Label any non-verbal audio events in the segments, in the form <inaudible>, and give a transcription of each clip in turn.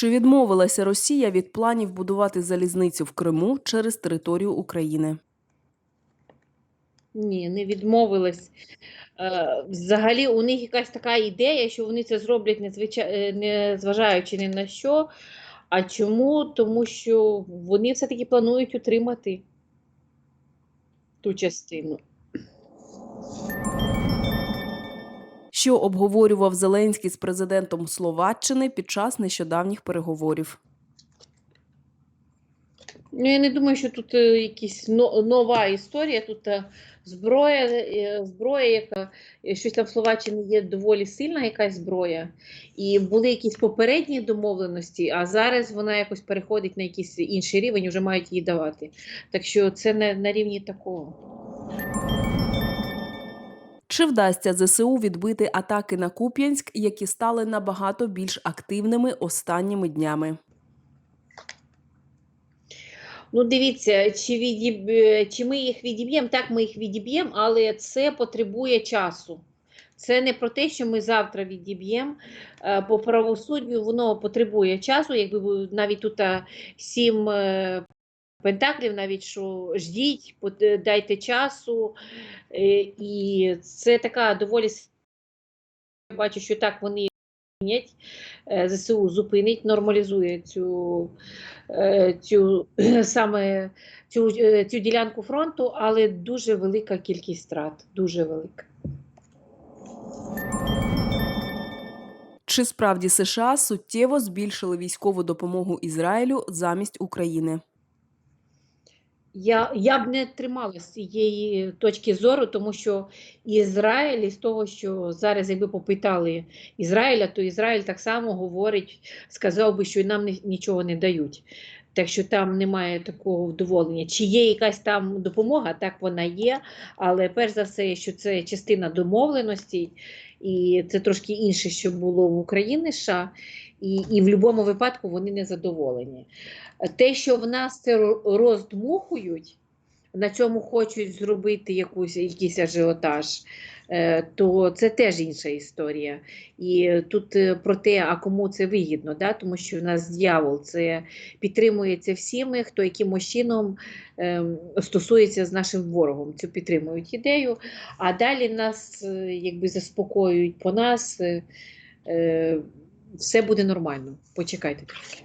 Чи відмовилася Росія від планів будувати залізницю в Криму через територію України? Ні, не відмовилась. Е, Взагалі, у них якась така ідея, що вони це зроблять, е, не зважаючи ні на що. А чому? Тому що вони все-таки планують утримати ту частину. Що обговорював Зеленський з президентом Словаччини під час нещодавніх переговорів? Ну, я не думаю, що тут е, якась нова історія. Тут е, зброя, е, зброя, яка щось там в Словаччині є доволі сильна якась зброя. І були якісь попередні домовленості, а зараз вона якось переходить на якийсь інший рівень, вже мають її давати. Так що це не на рівні такого. Чи вдасться ЗСУ відбити атаки на Куп'янськ, які стали набагато більш активними останніми днями? Ну, дивіться, чи, відіб... чи ми їх відіб'ємо? Так, ми їх відіб'ємо, але це потребує часу. Це не про те, що ми завтра відіб'ємо. Е, По правосуддю воно потребує часу. Якби навіть тут сім е, пентаклів, навіть що ждіть, пот- дайте часу. Е, І це така доволі я бачу, що так вони зупинять, е, ЗСУ зупинить, нормалізує цю, е, цю <clears throat> саме цю, е, цю ділянку фронту, але дуже велика кількість втрат. Дуже велика. Чи справді США суттєво збільшили військову допомогу Ізраїлю замість України? Я, я б не трималася цієї точки зору, тому що Ізраїль, із того, що зараз, якби попитали Ізраїля, то Ізраїль так само говорить, сказав би, що нам ні- нічого не дають. Так що там немає такого вдоволення. Чи є якась там допомога, так вона є, але перш за все, що це частина домовленості, і це трошки інше, що було в Україні США, і, і в будь-якому випадку вони не задоволені. Те, що в нас це роздмухують, на цьому хочуть зробити якусь, якийсь ажіотаж, е, то це теж інша історія. І тут е, про те, а кому це вигідно, да? тому що в нас дьявол це підтримується всіми, хто якимось чином ем, стосується з нашим ворогом. Цю підтримують ідею, а далі нас е, якби заспокоюють по нас. все буде нормально. Почекайте трохи.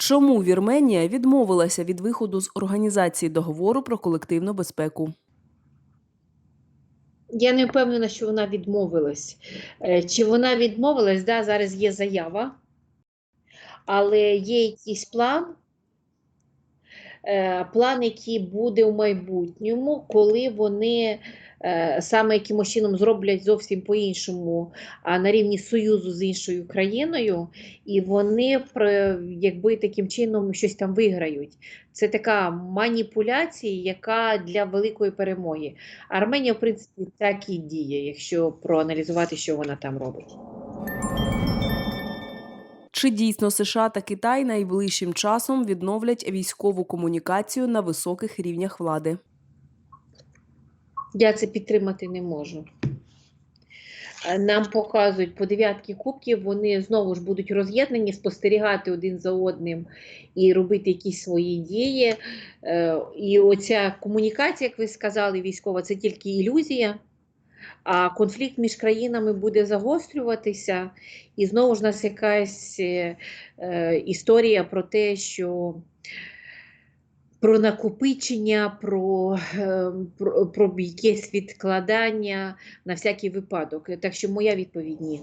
Чому Вірменія відмовилася від виходу з організації договору про колективну безпеку? Я не впевнена, що вона відмовилась. Е, Чи вона відмовилась? Да, зараз є заява, але є якийсь план, е, план, який буде в майбутньому, коли вони саме якимось чином зроблять зовсім по-іншому, а на рівні союзу з іншою країною, і вони якби таким чином щось там виграють. Це така маніпуляція, яка для великої перемоги. Арменія, в принципі, так і діє, якщо проаналізувати, що вона там робить. Чи дійсно США та Китай найближчим часом відновлять військову комунікацію на високих рівнях влади? Я це підтримати не можу. Е, Нам показують по дев'ятки кубків, вони знову ж будуть роз'єднані, спостерігати один за одним і робити якісь свої дії. Е, І оця комунікація, як ви сказали, військова, це тільки ілюзія. А конфлікт між країнами буде загострюватися, і знову ж нас якась е, історія про те, що про накопичення, про, е, про, про якесь відкладання на всякий випадок. Так що моя відповідь ні.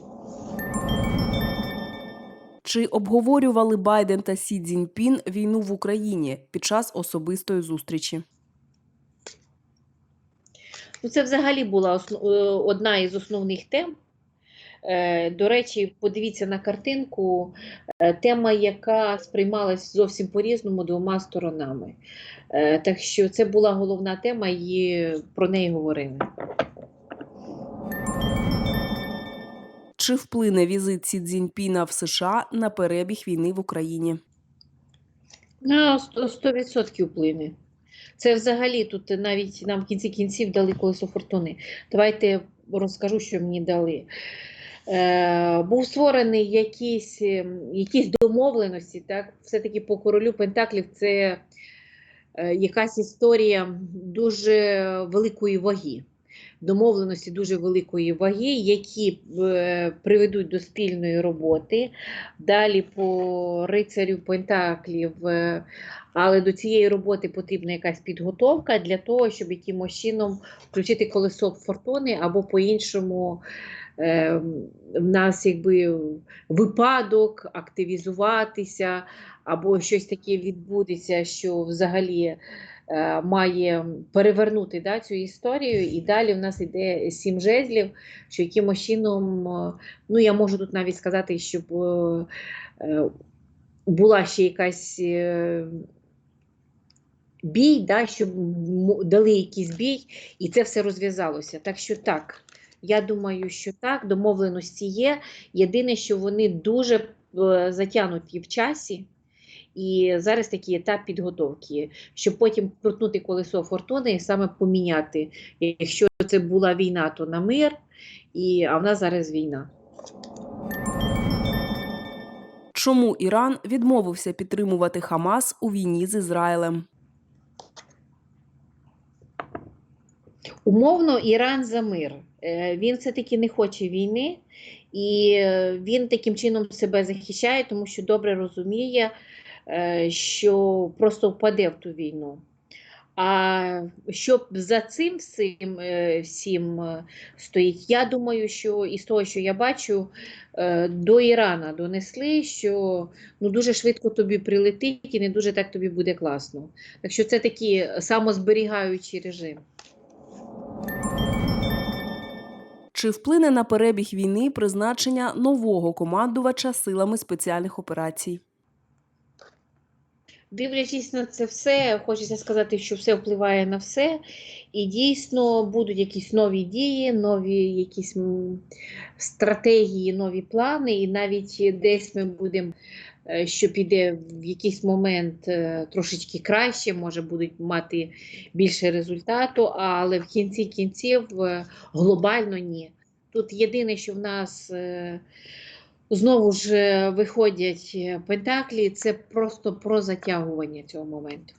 Чи обговорювали Байден та Сі Цзіньпін війну в Україні під час особистої зустрічі? Ну, це взагалі була е, одна із основних тем. Е, До речі, подивіться на картинку, е, тема, яка сприймалась зовсім по-різному двома сторонами. Е, Так що це була головна тема, і про неї говорили. Чи вплине візит Сі Цзіньпіна в США на перебіг війни в Україні? На 100% вплине. Це взагалі тут навіть нам в кінці кінців дали колесо фортуни. Давайте розкажу, що мені дали. Е, був створений якісь, ем, якісь домовленості, так? Все-таки по королю Пентаклів це е, якась історія дуже великої ваги. Домовленості дуже великої ваги, які е, приведуть до спільної роботи. Далі по рицарю Пентаклів, е, але до цієї роботи потрібна якась підготовка для того, щоб якимось чином включити колесо фортуни або по-іншому е, в нас якби випадок активізуватися, або щось таке відбудеться, що взагалі е, має перевернути да, цю історію. І далі в нас йде сім жезлів, що якимось чином, е, ну я можу тут навіть сказати, щоб е, була ще якась. Бій, да, щоб дали якийсь бій, і це все розв'язалося. Так що так, я думаю, що так, домовленості є. Єдине, що вони дуже е, затягнуті в часі, і зараз такий етап підготовки, щоб потім крутнути колесо фортуни і саме поміняти. Якщо це була війна, то на мир, і, а в нас зараз війна. Чому Іран відмовився підтримувати Хамас у війні з Ізраїлем? Умовно, Іран за мир. Е, Він все-таки не хоче війни, і е, він таким чином себе захищає, тому що добре розуміє, е, що просто впаде в ту війну. А що за цим всім, всім стоїть, я думаю, що із того, що я бачу, до Ірана донесли, що ну, дуже швидко тобі прилетить і не дуже так тобі буде класно. Так що це такий самозберігаючий режим. Чи вплине на перебіг війни призначення нового командувача силами спеціальних операцій? Дивлячись на це все, хочеться сказати, що все впливає на все, і дійсно будуть якісь нові дії, нові якісь стратегії, нові плани, і навіть десь ми будемо, що піде в якийсь момент е, трошечки краще, може будуть мати більше результату, але в кінці кінців е, глобально ні. Тут єдине, що в нас. е, Знову ж е, виходять е, пентаклі, це просто про затягування цього моменту.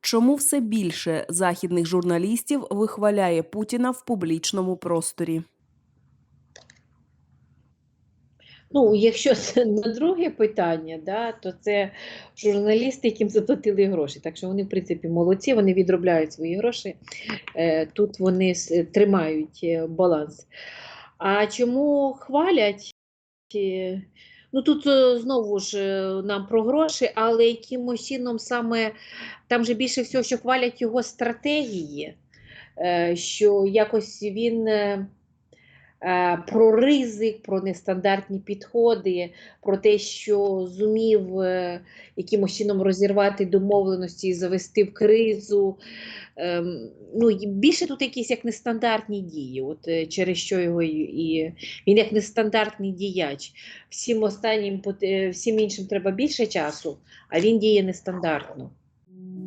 Чому все більше західних журналістів вихваляє Путіна в публічному просторі? Ну, якщо <laughs> це на друге питання, да, то це журналісти, яким заплатили гроші. Так що вони, в принципі, молодці, вони відробляють свої гроші. Е, Тут вони тримають е, баланс. А чому хвалять? Е, Ну тут е, знову ж е, нам про гроші, але якимось чином саме там же більше всього, що хвалять його стратегії, е, що якось він. Е, про ризик, про нестандартні підходи, про те, що зумів е, якимось чином розірвати домовленості і завести в кризу. Ем, ну, більше тут якісь як нестандартні дії, от, е, через що його і, він як нестандартний діяч. Всім останнім, всім іншим треба більше часу, а він діє нестандартно.